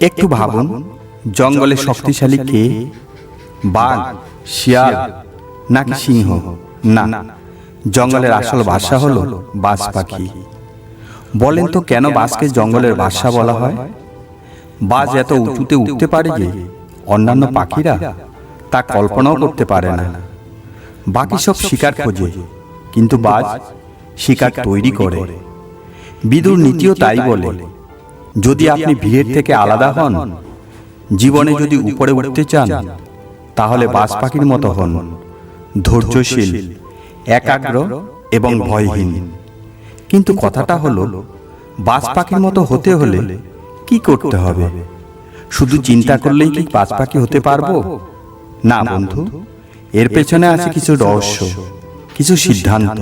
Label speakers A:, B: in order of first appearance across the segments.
A: একটু ভাবুন জঙ্গলে শক্তিশালী কে? বাঘ শিয়াল নাকি সিংহ? না। জঙ্গলের আসল ভাষা হলো বাজ পাখি। বলেন তো কেন বাজকে জঙ্গলের ভাষা বলা হয়? বাজ এত উঁচুতে উঠতে পারে যে অন্যান্য পাখিরা তা কল্পনাও করতে পারে না। বাকি সব শিকার খোঁজে। কিন্তু বাজ শিকার তৈরি করে। বিদুর নীতিও তাই বলে। যদি আপনি ভিড়ের থেকে আলাদা হন জীবনে যদি উপরে উঠতে চান তাহলে বাজ পাখির মতো হন ধৈর্যশীল একাগ্র এবং ভয়হীন। কিন্তু কথাটা হলো বাজ পাখির মতো হতে হলে কি করতে হবে? শুধু চিন্তা করলেই কি বাজ পাখি হতে পারব? না বন্ধু এর পেছনে আছে কিছু রহস্য কিছু সিদ্ধান্ত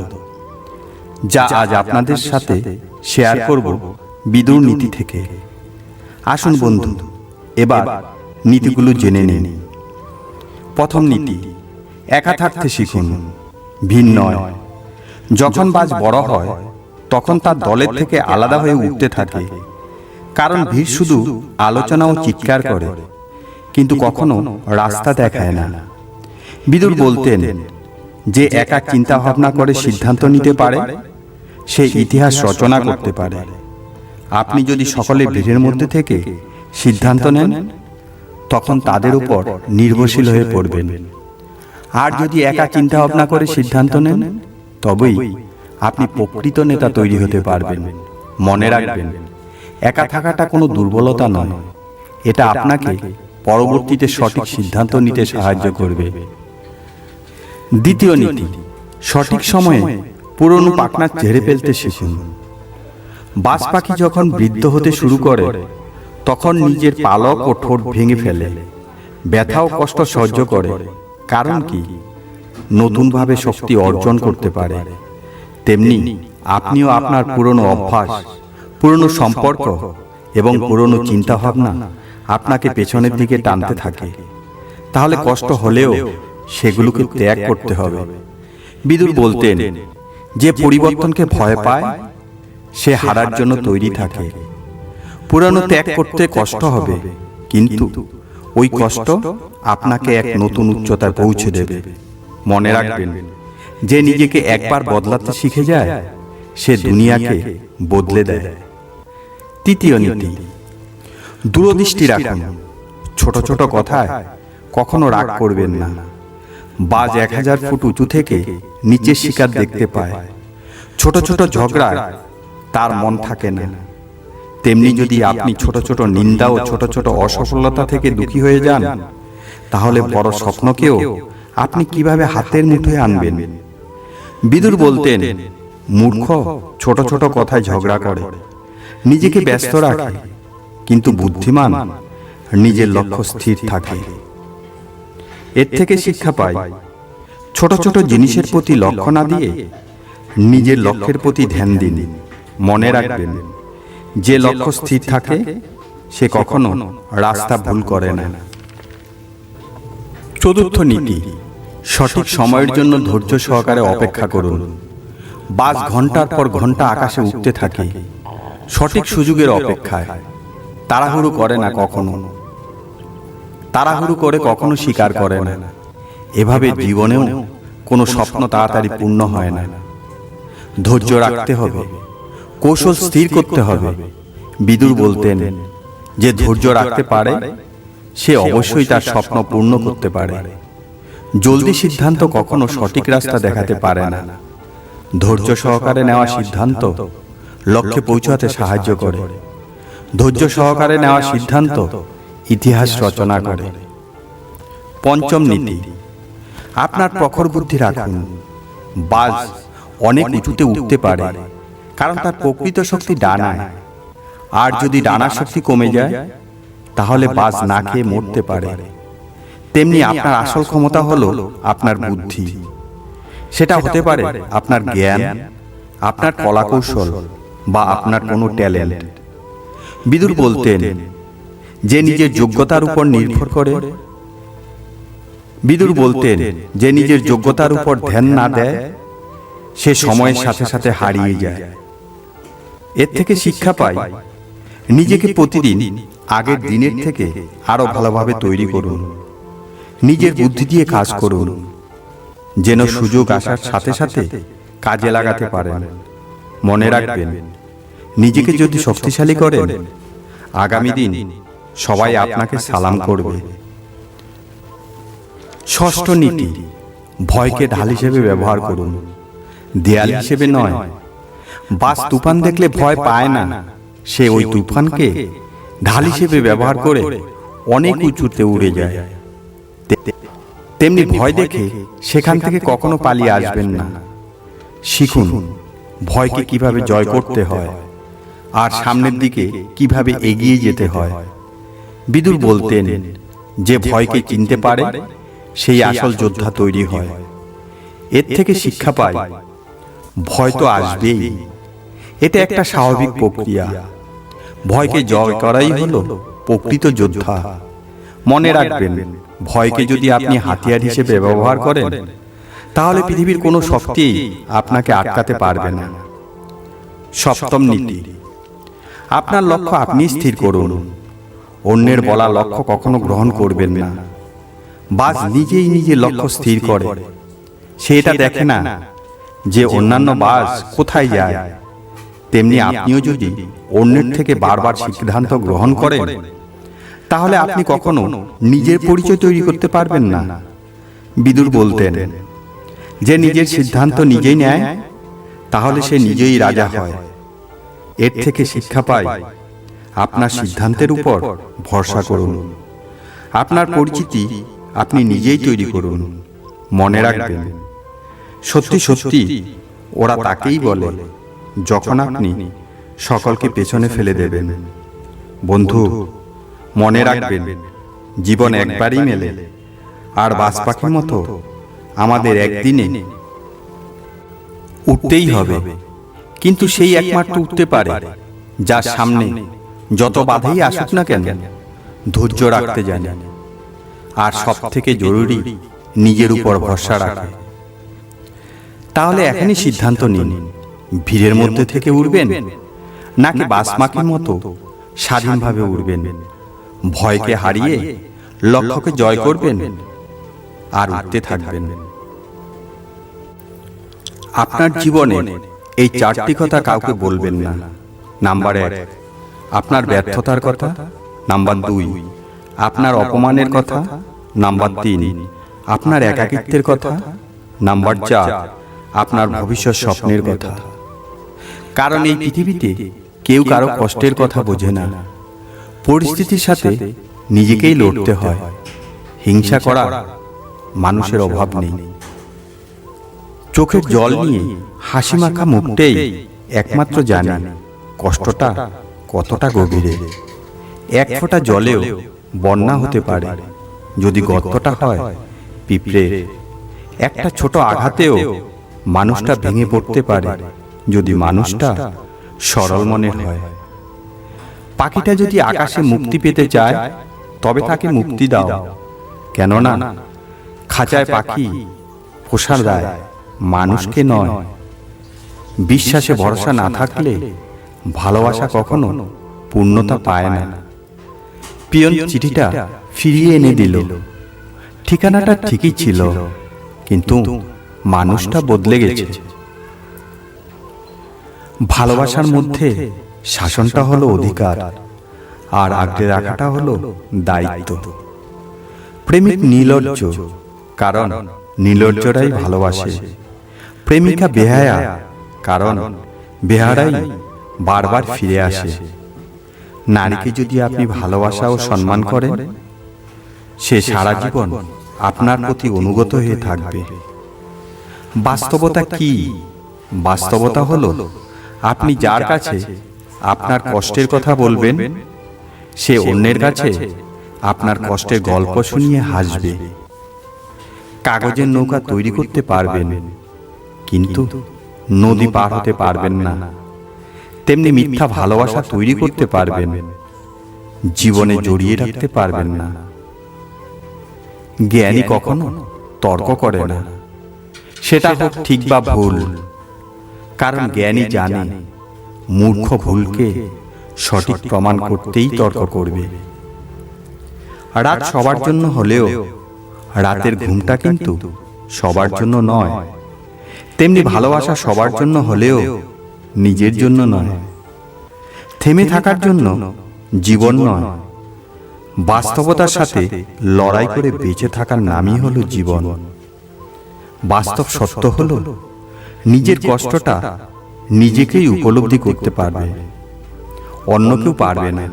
A: যা আজ আপনাদের সাথে শেয়ার করব। বিদুর নীতি থেকে। আসুন বন্ধু এবার নীতিগুলো জেনে নিন। প্রথম নীতি একা থাকতে শিখুন ভিন্ন নয়। যখন বাজ বড় হয় তখন তার দলের থেকে আলাদা হয়ে উঠতে থাকে। কারণ ভিড় শুধু আলোচনা ও চিৎকার করে কিন্তু কখনো রাস্তা দেখায় না। বিদুর বলতেন যে একা চিন্তা ভাবনা করে সিদ্ধান্ত নিতে পারে সে ইতিহাস রচনা করতে পারে। আপনি যদি সকলে ভিড়ের মধ্যে থেকে সিদ্ধান্ত নেন তখন তাদের উপর নির্ভরশীল হয়ে পড়বেন। আর যদি একা চিন্তা ভাবনা করে সিদ্ধান্ত নেন তবেই আপনি প্রকৃত নেতা তৈরি হতে পারবেন। মনে রাখবেন একা থাকাটা কোনো দুর্বলতা নয়। এটা আপনাকে পরবর্তীতে সঠিক সিদ্ধান্ত নিতে সাহায্য করবে। দ্বিতীয় নীতি সঠিক সময়ে পুরনো পাখনা ঝেড়ে ফেলতে শিখুন। বাজ পাখি যখন বৃদ্ধ হতে শুরু করে তখন নিজের পালক ও ঠোঁট ভেঙে ফেলে। ব্যথা ও কষ্ট সহ্য করে। কারণ কি? নতুনভাবে শক্তি অর্জন করতে পারে। তেমনি আপনিও আপনার পুরনো অভ্যাস পুরনো সম্পর্ক এবং পুরনো চিন্তাভাবনা আপনাকে পেছনের দিকে টানতে থাকে। তাহলে কষ্ট হলেও সেগুলোকে ত্যাগ করতে হবে। বিদুর বলতেন যে পরিবর্তনকে ভয় পায় সে হারার জন্য তৈরি থাকে। পুরানো ত্যাগ করতে কষ্ট হবে, কিন্তু ওই কষ্ট আপনাকে এক নতুন উচ্চতায় পৌঁছে দেবে। মনে রাখবেন, যে নিজেকে একবার বদলাতে শিখে যায়, সে দুনিয়াকে বদলে দেয়। তৃতীয় নীতি, দূরদৃষ্টি রাখুন। ছোট ছোট কথায় কখনো রাগ করবেন না। বাজ এক হাজার ফুট উঁচু থেকে নিচের শিকার দেখতে পায়। ছোট ছোট ঝগড়ায় তার মন থাকে না। তেমনি যদি আপনি ছোট ছোট নিন্দা ও ছোট ছোট অসফলতা থেকে দুঃখী হয়ে যান, তাহলে বড় স্বপ্নকেও আপনি কীভাবে হাতের মুঠোয় আনবেন? বিদুর বলতেন, মূর্খ ছোট ছোট কথায় ঝগড়া করে, নিজেকে ব্যস্ত রাখে, কিন্তু বুদ্ধিমান নিজের লক্ষ্য স্থির থাকে। এর থেকে শিক্ষা পাই ছোট ছোট জিনিসের প্রতি লক্ষ্য না দিয়ে নিজের লক্ষ্যের প্রতি ধ্যান দিন। মনে রাখবেন যে লক্ষ্য স্থির থাকে সে কখনো রাস্তা ভুল করে না। চতুর্থ নীতি সঠিক সময়ের জন্য ধৈর্য সহকারে অপেক্ষা করুন। বাস ঘণ্টার পর ঘণ্টা আকাশে উঠতে থাকে। সঠিক সুযোগের অপেক্ষায়। তাড়াহুড়ো করে না কখনো। তাড়াহুড়ো করে কখনো স্বীকার করে না। এভাবে জীবনেও কোনো স্বপ্ন তাড়াতাড়ি পূর্ণ হয় না। ধৈর্য রাখতে হবে। কৌশল স্থির করতে হবে। বিদুর বলতেন যে ধৈর্য রাখতে পারে সে অবশ্যই তার স্বপ্ন পূর্ণ করতে পারে। জলদি সিদ্ধান্ত কখনো সঠিক রাস্তা দেখাতে পারে না। ধৈর্য সহকারে নেওয়া সিদ্ধান্ত লক্ষ্যে পৌঁছাতে সাহায্য করে। ধৈর্য সহকারে নেওয়া সিদ্ধান্ত ইতিহাস রচনা করে। পঞ্চম নীতি আপনার প্রখর বুদ্ধি রাখুন। বাজ অনেক উঁচুতে উঠতে পারে। কারণ তার প্রকৃত শক্তি ডানায় আর যদি ডানার শক্তি কমে যায় তাহলে বাজ না খেয়ে মরতে পারে। তেমনি আপনার আসল ক্ষমতা হলো আপনার বুদ্ধি। সেটা হতে পারে আপনার জ্ঞান আপনার কলাকৌশল বা আপনার কোনো ট্যালেন্ট। বিদুর বলতেন যে নিজের যোগ্যতার উপর নির্ভর করে। বিদুর বলতেন যে নিজের যোগ্যতার উপর ধ্যান না দেয় সে সময়ের সাথে সাথে হারিয়ে যায়। এর থেকে শিক্ষা পাই। নিজেকে প্রতিদিন আগের দিনের থেকে আরও ভালোভাবে তৈরি করুন। নিজের বুদ্ধি দিয়ে কাজ করুন। যেন সুযোগ আসার সাথে সাথে কাজে লাগাতে পারেন। মনে রাখবেন নিজেকে যদি শক্তিশালী করেন আগামী দিন সবাই আপনাকে সালাম করবে। ষষ্ঠ নীতি ভয়কে ঢাল হিসেবে ব্যবহার করুন। দেয়াল হিসেবে নয় বাস তুফান দেখলে ভয় পায় না। সে ওই তুফানকে ঢাল হিসেবে ব্যবহার করে অনেক উঁচুতে উড়ে যায়। তেমনি ভয় দেখে সেখান থেকে কখনো পালিয়ে আসবেন না। শিখুন ভয়কে কীভাবে জয় করতে হয় আর সামনের দিকে কীভাবে এগিয়ে যেতে হয়। বিদুর বলতেন যে ভয়কে চিনতে পারে সেই আসল যোদ্ধা তৈরি হয়। এর থেকে শিক্ষা পায় ভয় তো আসবেই। এটা একটা স্বাভাবিক প্রক্রিয়া। ভয়কে জয় করাই হলো প্রকৃত যোদ্ধা। মনে রাখবেন, ভয়কে যদি আপনি হাতিয়ার হিসেবে ব্যবহার করেন, তাহলে পৃথিবীর কোনো শক্তি আপনাকে আটকাতে পারবে না। সপ্তম নীতি, আপনার লক্ষ্য আপনি স্থির করুন। অন্যের বলা লক্ষ্য কখনো গ্রহণ করবেন না। বাস নিজেই নিজে লক্ষ্য স্থির করে। সে এটা দেখে না যে অন্যান্য বাস কোথায় যায়। তেমনি আপনিও যদি অন্যের থেকে বারবার সিদ্ধান্ত গ্রহণ করেন তাহলে আপনি কখনো নিজের পরিচয় তৈরি করতে পারবেন না। বিদুর বলতেন যে নিজের সিদ্ধান্ত নিজেই নেয় তাহলে সে নিজেই রাজা হয়। এর থেকে শিক্ষা পায় আপনার সিদ্ধান্তের উপর ভরসা করুন। আপনার পরিচিতি আপনি নিজেই তৈরি করুন মনে রাখবেন। সত্যি সত্যি ওরা তাকেই বলে যখন আপনি সকলকে পেছনে ফেলে দেবেন বন্ধু মনে রাখবেন জীবন একবারই মেলে। আর বাস পাখির মতো আমাদের একদিনে উঠতেই হবে। কিন্তু সেই একমাত্র উঠতে পারে যার সামনে যত বাধাই আসুক না কেন ধৈর্য রাখতে জানে। আর সব থেকে জরুরি নিজের উপর ভরসা রাখে। তাহলে এখনই সিদ্ধান্ত নিন। ভিড়ের মধ্যে থেকে উড়বেন? নাকি বাসমাকির মতো স্বাধীনভাবে উড়বেন? ভয়কে হারিয়ে লক্ষ্যকে জয় করবেন আর উঠতে থাকবেন। আপনার জীবনে এই চারটি কথা কাউকে বলবেন না। নাম্বার এক আপনার ব্যর্থতার কথা। নাম্বার দুই আপনার অপমানের কথা। নাম্বার তিন আপনার একাকিত্বের কথা। নাম্বার চার আপনার ভবিষ্যৎ স্বপ্নের কথা। কারণ এই পৃথিবীতে কেউ কারও কষ্টের কথা বোঝে না। পরিস্থিতির সাথে নিজেকেই লড়তে হয়। হিংসা করা মানুষের অভাব নেই। চোখের জল নিয়ে হাসি মাখা মুখটাই একমাত্র জানে কষ্টটা কতটা গভীরে। এক ফোঁটা জলেও বন্যা হতে পারে। যদি গর্তটা হয় পিঁপড়ে। একটা ছোট আঘাতেও মানুষটা ভেঙে পড়তে পারে। যদি মানুষটা সরল মনের হয়। পাখিটা যদি আকাশে মুক্তি পেতে চায়, তবে তাকে মুক্তি দাও। কেননা খাঁচায় পাখি পোষার দেয় মানুষকে নয়। বিশ্বাসে ভরসা না থাকলে ভালোবাসা কখনো পূর্ণতা পায় না। পিয়ন চিঠিটা ফিরিয়ে এনে দিল। ঠিকানাটা ঠিকই ছিল, কিন্তু মানুষটা বদলে গেছে। ভালোবাসার মধ্যে শাসনটা হলো অধিকার আর আগলে রাখাটা হলো দায়িত্ব। প্রেমিক নির্লজ্জ কারণ নির্লজ্জরাই ভালোবাসে। প্রেমিকা বেহায়া কারণ বেহারাই বারবার ফিরে আসে। নারীকে যদি আপনি ভালোবাসা ও সম্মান করেন সে সারা জীবন আপনার প্রতি অনুগত হয়ে থাকবে। বাস্তবতা কি? বাস্তবতা হলো আপনি যার কাছে আপনার কষ্টের কথা বলবেন সে অন্যের কাছে আপনার কষ্টের গল্প শুনিয়ে হাসবে। কাগজের নৌকা তৈরি করতে পারবেন কিন্তু নদী পার হতে পারবেন না। তেমনি মিথ্যা ভালোবাসা তৈরি করতে পারবেন। জীবনে জড়িয়ে রাখতে পারবেন না। জ্ঞানী কখনো তর্ক করে না। সেটা হোক ঠিক বা ভুল। কারণ জ্ঞানী জানে মূর্খ ভুলকে সঠিক প্রমাণ করতেই তর্ক করবে। রাত সবার জন্য হলেও রাতের ঘুমটা কিন্তু সবার জন্য নয়। তেমনি ভালোবাসা সবার জন্য হলেও নিজের জন্য নয়। থেমে থাকার জন্য জীবন নয়। বাস্তবতার সাথে লড়াই করে বেঁচে থাকার নামই হলো জীবন। বাস্তব সত্য হলো নিজের কষ্টটা নিজেকেই উপলব্ধি করতে পারবে। অন্য কেউ পারবে না।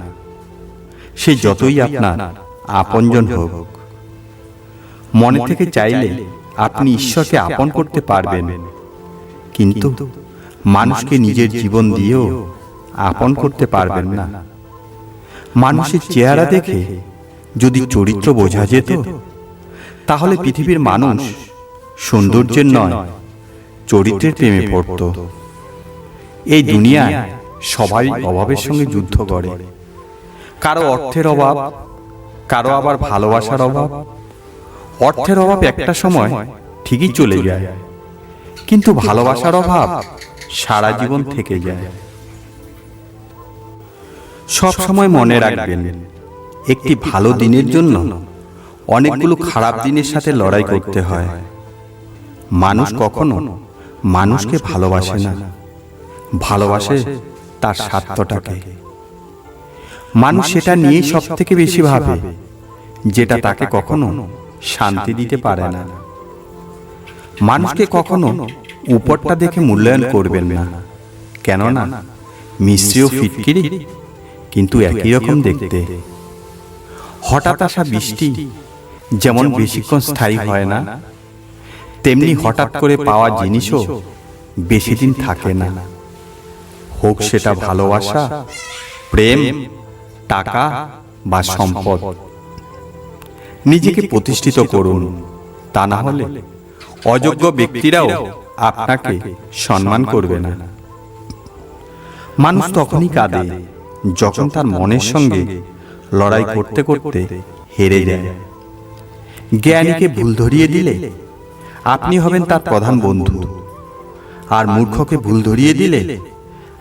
A: সে যতই আপনার আপনজন হোক মনে থেকে চাইলে আপনি ঈশ্বরকে আপন করতে পারবেন। কিন্তু মানুষকে নিজের জীবন দিয়েও আপন করতে পারবেন না। মানুষের চেহারা দেখে যদি চরিত্র বোঝা যেত তাহলে পৃথিবীর মানুষ সৌন্দর্যের নয় চরিত্রের প্রেমে পড়ত। এই দুনিয়ায় সবাই অভাবের সঙ্গে যুদ্ধ করে। কারও। অর্থের অভাব কারও আবার ভালোবাসার অভাব। অর্থের অভাব একটা সময় ঠিকই চলে যায়। কিন্তু ভালোবাসার অভাব সারা জীবন থেকে যায়। সব সময় মনে রাখবেন একটি ভালো দিনের জন্য অনেকগুলো খারাপ দিনের সাথে লড়াই করতে হয়। মানুষ কখনো মানুষকে ভালোবাসে না। ভালোবাসে তার স্বার্থটাকে। মানুষ সেটা নিয়ে সব থেকে বেশি ভাবে যেটা তাকে কখনো শান্তি দিতে পারে না। মানুষকে কখনো উপরটা দেখে মূল্যায়ন করবেন না। কেননা মিশ্রি ও ফিটকিরি কিন্তু একই রকম দেখতে। হঠাৎ আসা বৃষ্টি যেমন বেশিক্ষণ স্থায়ী হয় না তেমনি হঠাৎ করে পাওয়া জিনিসও বেশি দিন থাকে না। হোক সেটা ভালোবাসা প্রেম টাকা বা সম্পদ। নিজেকে প্রতিষ্ঠিত করুন। তা না হলে অযোগ্য ব্যক্তিরাও আপনাকে সম্মান করবে না। মানুষ তখনই কাঁদে যখন তার মনের সঙ্গে লড়াই করতে করতে হেরে যায়। জ্ঞানীকে ভুল ধরিয়ে দিলে আপনি হবেন তার প্রধান বন্ধু। আর মূর্খকে ভুল ধরিয়ে দিলে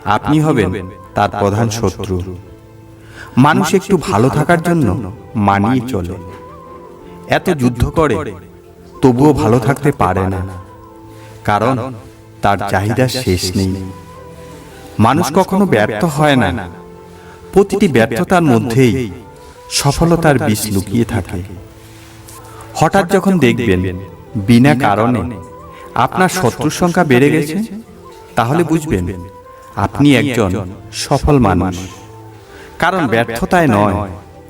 A: আপনি হবেন তার প্রধান শত্রু। মানুষ একটু ভালো থাকার জন্য মানিয়ে চলে। এত যুদ্ধ করে তবুও ভালো থাকতে পারে না। কারণ তার চাহিদা শেষ নেই। মানুষ কখনো ব্যর্থ হয় না। প্রতিটি ব্যর্থতার মধ্যেই সফলতার বিষ লুকিয়ে থাকে। হঠাৎ যখন দেখবেন বিনা কারণে আপনার শত্রুর সংখ্যা বেড়ে গেছে? তাহলে বুঝবেন আপনি একজন সফল মানুষ। কারণ ব্যর্থতায় নয়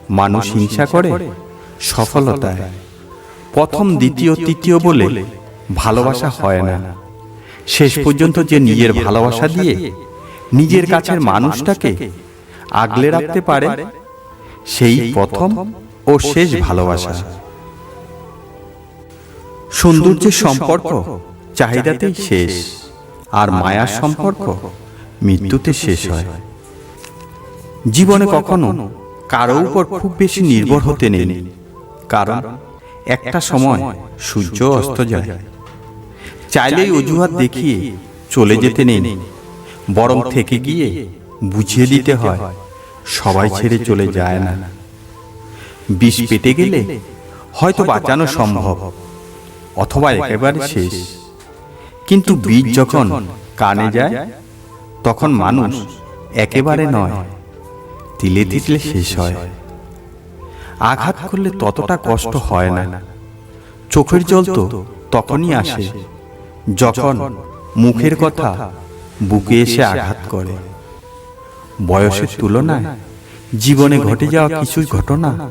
A: মানুষ হিংসা করে সফলতায়। প্রথম দ্বিতীয় তৃতীয় বলে ভালোবাসা হয় না। শেষ পর্যন্ত যে নিজের ভালোবাসা দিয়ে নিজের কাছের মানুষটাকে আগলে রাখতে পারে সেই প্রথম ও শেষ ভালোবাসা। সৌন্দর্যের সম্পর্ক চাহিদাতেই শেষ আর মায়ার সম্পর্ক মৃত্যুতে শেষ হয়। জীবনে কখনো কারও উপর খুব বেশি নির্ভর হতে নেই কারণ একটা সময় সূর্য অস্ত যায়। চাইলেই অজুহাত দেখিয়ে চলে যেতে নেই বরং থেকে গিয়ে বুঝিয়ে দিতে হয় সবাই ছেড়ে চলে যায় না। বিষ পেটে গেলে হয়তো বাঁচানো সম্ভব। অথবা একেবারে শেষ। কিন্তু বীজ যখন কানে যায় তখন মানুষ একেবারে নয়। তিলে তিলে শেষ হয়। আঘাত করলে ততটা কষ্ট হয় না। চোখের জল তো তখনই আসে। যখন মুখের কথা বুকে এসে আঘাত করে। বয়সের তুলনায় জীবনে ঘটে যাওয়া কিছু ঘটনা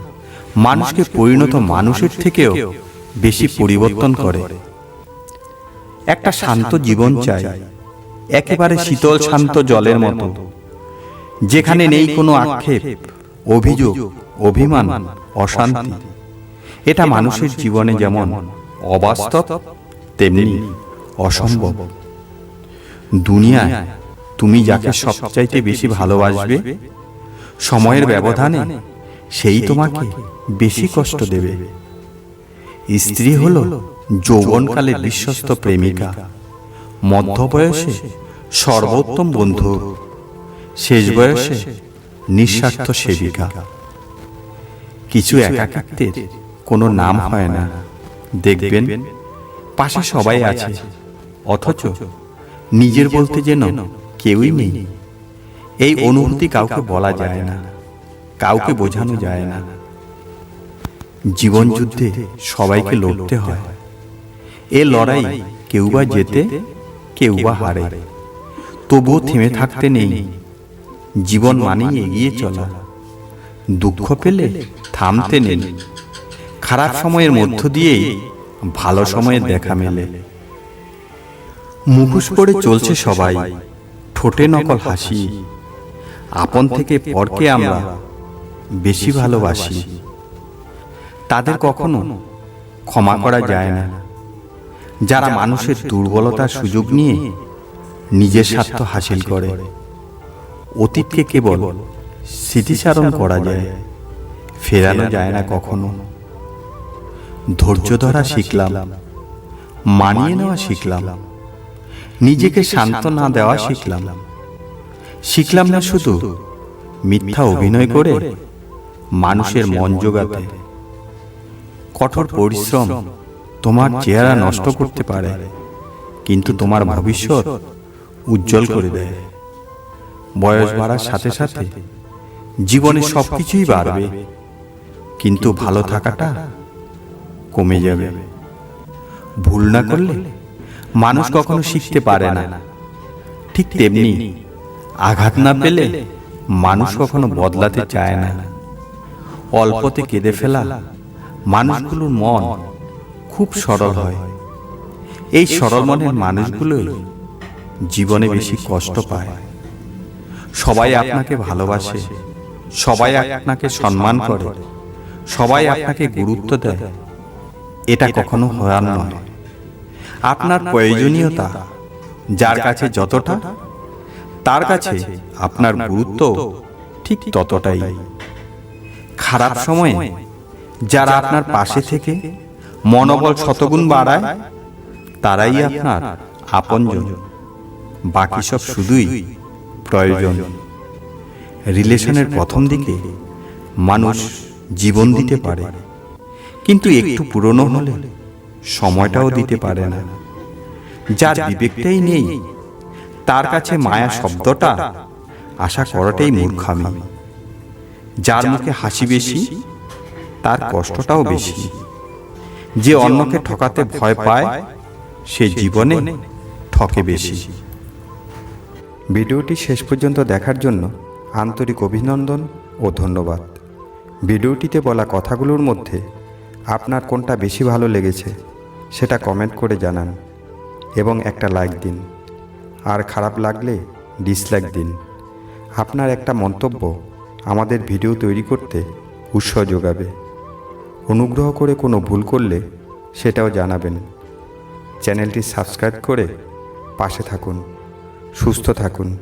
A: মানুষকে পরিণত মানুষের থেকেও বেশি পরিবর্তন করে। একটা শান্ত জীবন চাই। একেবারে শীতল শান্ত জলের মতো। যেখানে নেই কোনো আক্ষেপ অভিযোগ অভিমান অশান্তি। এটা মানুষের জীবনে যেমন অবাস্তব তেমনি অসম্ভব। দুনিয়ায় তুমি যাকে সবচাইতে বেশি ভালোবাসবে সময়ের ব্যবধানে সেই তোমাকে বেশি কষ্ট দেবে। স্ত্রী হল যৌবনকালে বিশ্বস্ত প্রেমিকা। মধ্য বয়সে সর্বোত্তম বন্ধু। শেষ বয়সে নিঃস্বার্থ সেবিকা। কিছু একাকিত্বের কোনো নাম হয় না। দেখবেন, পাশে সবাই আছে। অথচ নিজের বলতে যেন কেউই নেই। এই অনুভূতি কাউকে বলা যায় না, কাউকে বোঝানো যায় না। জীবন যুদ্ধে সবাইকে লড়তে হয়। এ লড়াই কেউ বা জেতে, কেউ বা হারে। তবুও থেমে থাকতে নেই। জীবন মানেই এগিয়ে চলা। দুঃখ পেলে থামতে নেই। খারাপ সময়ের মধ্য দিয়েই ভালো সময়ের দেখা মেলে। মুখোশ পরে চলছে সবাই। ঠোঁটে নকল হাসি। আপন থেকে পরকে আমরা বেশি ভালোবাসি। তাদের কখনো ক্ষমা করা যায় না। যারা মানুষের দুর্বলতার সুযোগ নিয়ে নিজের স্বার্থ হাসিল করে অতীতকে কেবল স্মৃতিচারণ করা যায়। ফেরানো যায় না কখনো। ধৈর্য ধরা শিখলাম মানিয়ে নেওয়া শিখলাম নিজেকে শান্ত না দেওয়া শিখলাম। শিখলাম। না শুধু মিথ্যা অভিনয় করে মানুষের মন জোগাতে। কঠোর পরিশ্রম তোমার চেহারা নষ্ট করতে পারে কিন্তু তোমার ভবিষ্যৎ উজ্জ্বল করে দেয়। বয়স বাড়ার সাথে সাথে জীবনে সব কিছুই বাড়বে কিন্তু ভালো থাকাটা কমে যাবে। ভুল না করলে মানুষ কখনো শিখতে পারে না। ঠিক তেমনি আঘাত না পেলে মানুষ কখনো বদলাতে চায় না। অল্পতে কেঁদে ফেলা মানুষগুলোর মন খুব সরল হয়। এই সরল মনের মানুষগুলোই জীবনে বেশি কষ্ট পায়। সবাই আপনাকে ভালোবাসে। সবাই আপনাকে সম্মান করে। সবাই আপনাকে গুরুত্ব দেয়। এটা কখনো হওয়ার নয়। আপনার প্রয়োজনীয়তা যার কাছে যতটা তার কাছে আপনার গুরুত্ব ঠিক ততটাই। খারাপ সময়ে যারা আপনার পাশে থেকে মনোবল শতগুণ বাড়ায় তারাই আপনার আপনজন। বাকি সব শুধুই প্রয়োজন। রিলেশনের প্রথম দিকে মানুষ জীবন দিতে পারে। কিন্তু একটু পুরনো হলে সময়টাও দিতে পারে না। যার বিবেকটাই নেই তার কাছে মায়া শব্দটা আশা করাটাই মূর্খামি। যার মুখে হাসি বেশি তার কষ্টটাও বেশি। যে অন্যকে ঠকাতে ভয় পায় সে জীবনে ঠকে বেশি। ভিডিওটি শেষ পর্যন্ত দেখার জন্য আন্তরিক অভিনন্দন ও ধন্যবাদ। ভিডিওটিতে বলা কথাগুলোর মধ্যে আপনার কোনটা বেশি ভালো লেগেছে সেটা কমেন্ট করে জানান এবং একটা লাইক দিন। আর খারাপ লাগলে ডিসলাইক দিন। আপনার একটা মন্তব্য আমাদের ভিডিও তৈরি করতে উৎসাহ যোগাবে। অনুগ্রহ করে কোনো ভুল করলে সেটাও জানাবেন। চ্যানেলটি সাবস্ক্রাইব করে পাশে থাকুন সুস্থ থাকুন।